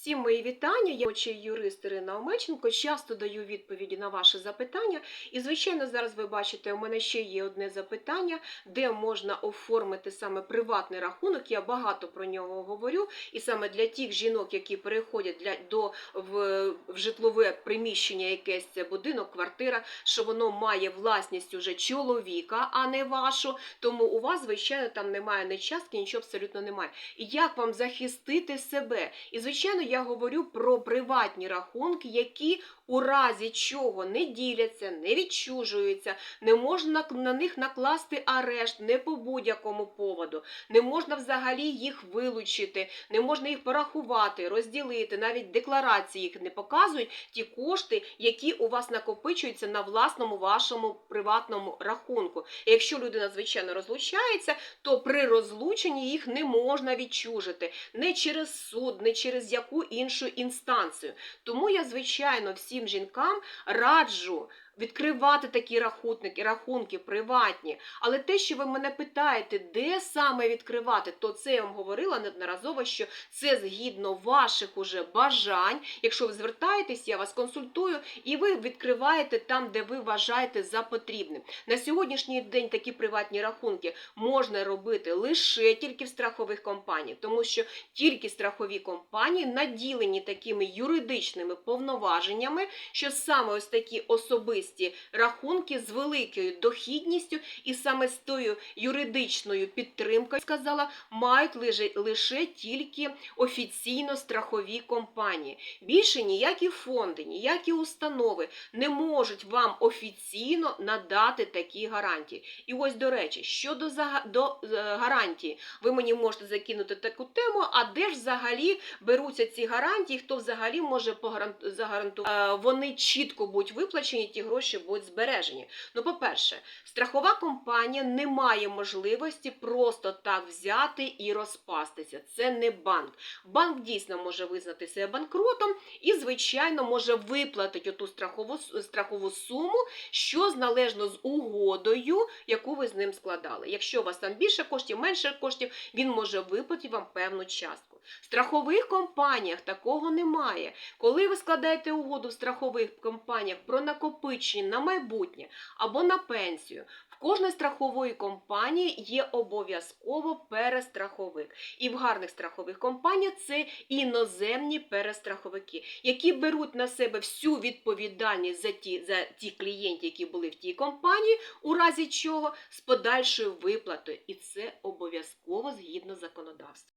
Всім мої вітання. Я очі юрист Ірина Омельченко. Часто даю відповіді на ваші запитання. І, звичайно, зараз ви бачите, у мене ще є одне запитання, де можна оформити саме приватний рахунок. Я багато про нього говорю. І саме для тих жінок, які переходять для до в, в житлове приміщення, якесь це будинок, квартира, що воно має власність уже чоловіка, а не вашу. Тому у вас, звичайно, там немає ні частки, нічого абсолютно немає. І як вам захистити себе? І звичайно, я говорю про приватні рахунки, які у разі чого не діляться, не відчужуються, не можна на них накласти арешт не по будь-якому поводу, не можна взагалі їх вилучити, не можна їх порахувати, розділити, навіть декларації їх не показують ті кошти, які у вас накопичуються на власному вашому приватному рахунку. І якщо людина звичайно розлучається, то при розлученні їх не можна відчужити не через суд, не через яку іншу інстанцію. Тому я, звичайно, всім жінкам раджу. Відкривати такі рахунки, рахунки приватні. Але те, що ви мене питаєте, де саме відкривати, то це я вам говорила неодноразово, що це згідно ваших уже бажань. Якщо ви звертаєтесь, я вас консультую, і ви відкриваєте там, де ви вважаєте за потрібним. На сьогоднішній день такі приватні рахунки можна робити лише тільки в страхових компаній, тому що тільки страхові компанії наділені такими юридичними повноваженнями, що саме ось такі особисті рахунки з великою дохідністю і саме з тою юридичною підтримкою, сказала, мають лише, тільки офіційно страхові компанії. Більше ніякі фонди, ніякі установи не можуть вам офіційно надати такі гарантії. І ось, до речі, щодо до, е, гарантії, ви мені можете закинути таку тему, а де ж взагалі беруться ці гарантії, хто взагалі може загарантувати? Е, Вони чітко будуть виплачені, ті гроші будуть збережені. Ну, по-перше, страхова компанія не має можливості просто так взяти і розпастися. Це не банк. Банк дійсно може визнати себе банкротом і, звичайно, може виплатити оту страхову, страхову суму, що належно з угодою, яку ви з ним складали. Якщо у вас там більше коштів, менше коштів, він може виплатити вам певну частку. В страхових компаніях такого немає. Коли ви складаєте угоду в страхових компаніях про накопичення на майбутнє або на пенсію, в кожної страхової компанії є обов'язково перестраховик. І в гарних страхових компаніях це іноземні перестраховики, які беруть на себе всю відповідальність за ті, за ті клієнтів, які були в тій компанії, у разі чого з подальшою виплатою. І це обов'язково згідно законодавства.